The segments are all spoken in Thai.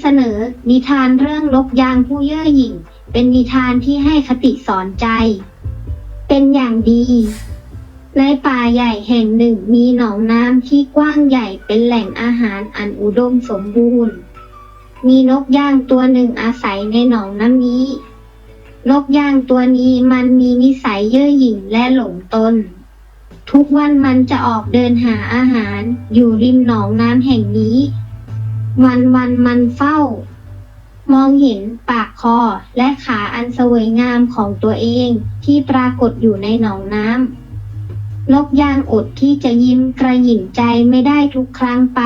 เสนอ นิทานเรื่องนกยางผู้เย่อหยิ่ง เป็นนิทานที่ให้คติสอนใจ เป็นอย่างดี ในป่าใหญ่แห่งหนึ่งมีหนองน้ำที่กว้างใหญ่เป็นแหล่งอาหารอันอุดมสมบูรณ์ มีนกย่างตัวหนึ่งอาศัยในหนองน้ำนี้ นกย่างตัวนี้มันมีนิสัยเย่อหยิ่งและหลงตน ทุกวันมันจะออกเดินหาอาหารอยู่ริมหนองน้ำแห่งนี้ วันวันมันเฝ้า มองเห็นปากคอและขาอันสวยงามของตัวเองที่ปรากฏอยู่ในหนองน้ำนกยางอดที่จะยิ้มกระหยิ่มใจไม่ได้ทุกครั้งไป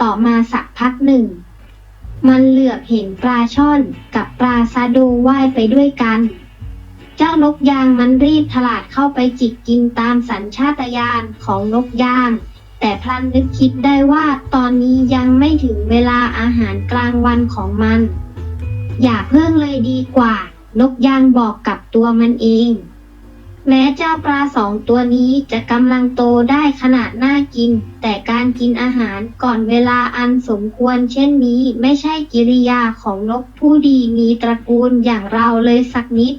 ต่อมาสักพักหนึ่ง มันเหลือบเห็นปลาช่อนกับปลาซาโดว่ายไปด้วยกันเจ้านกยางมันรีบถลาดเข้าไปจิกกินตามสัญชาตญาณของนกยาง แต่พลันนึกคิดได้ว่าตอนนี้ยังไม่ถึงเวลาอาหารกลางวันของมัน อย่าเพิ่งเลยดีกว่า นกย่างบอกกับตัวมันเอง แม้เจ้าปลาสองตัวนี้จะกำลังโตได้ขนาดน่ากิน แต่การกินอาหารก่อนเวลาอันสมควรเช่นนี้ไม่ใช่กิริยาของนกผู้ดีมีตระกูลอย่างเราเลยสักนิด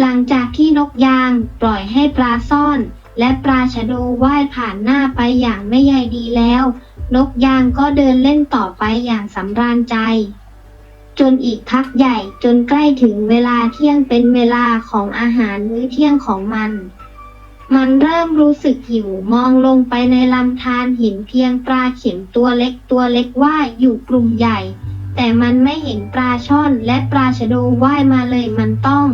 หลังจากที่นกยางปล่อยให้ปลาซ่อน และปลาชะโดว่ายผ่านหน้าไปอย่างไม่ใยดีแล้ว นกยางก็เดินเล่นต่อไปอย่างสำราญใจ จนอีกพักใหญ่จนใกล้ถึงเวลาเที่ยงเป็นเวลาของอาหารมื้อเที่ยงของมัน มันเริ่มรู้สึกหิวมองลงไปในลำธารเห็นเพียงปลาเข็มตัวเล็กตัวเล็กว่ายอยู่กลุ่มใหญ่ แต่มันไม่เห็นปลาช่อนและปลาชะโดว่ายมาเลยมันต้อง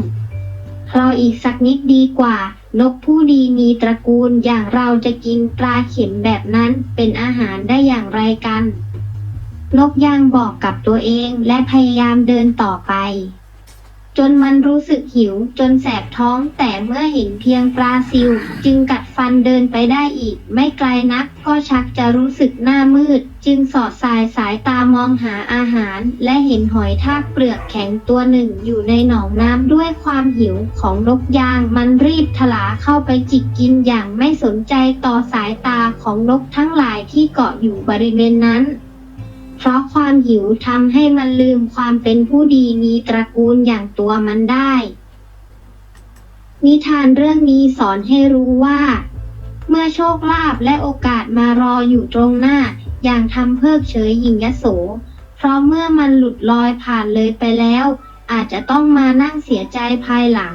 รออีกสักนิดดีกว่า นกผู้ดีมีตระกูลอย่างเราจะกินปลาเข็มแบบนั้นเป็นอาหารได้อย่างไรกัน นกย่างบอกกับตัวเองและพยายามเดินต่อไป จนมันรู้สึกหิวจนแสบท้องแต่เมื่อเห็นเพียงปลาซิว จึงกัดฟันเดินไปได้อีก ไม่ไกลนักก็ชักจะรู้สึกหน้ามืด จึงสอดสายสายตามองหาอาหาร และเห็นหอยทากเปลือกแข็งตัวหนึ่งอยู่ในหนองน้ำด้วยความหิวของนกยางมันรีบถลาเข้าไปจิกกินอย่างไม่สนใจต่อสายตาของนกทั้งหลายที่เกาะอยู่บริเวณนั้น เพราะความหิวทำให้มันลืมความเป็นผู้ดีมีตระกูลอย่างตัวมันได้ นิทานเรื่องนี้สอนให้รู้ว่า เมื่อโชคลาภและโอกาสมารออยู่ตรงหน้า อย่างทำเพิกเฉยหยิ่งยโส เพราะเมื่อมันหลุดลอยผ่านเลยไปแล้ว อาจจะต้องมานั่งเสียใจภายหลัง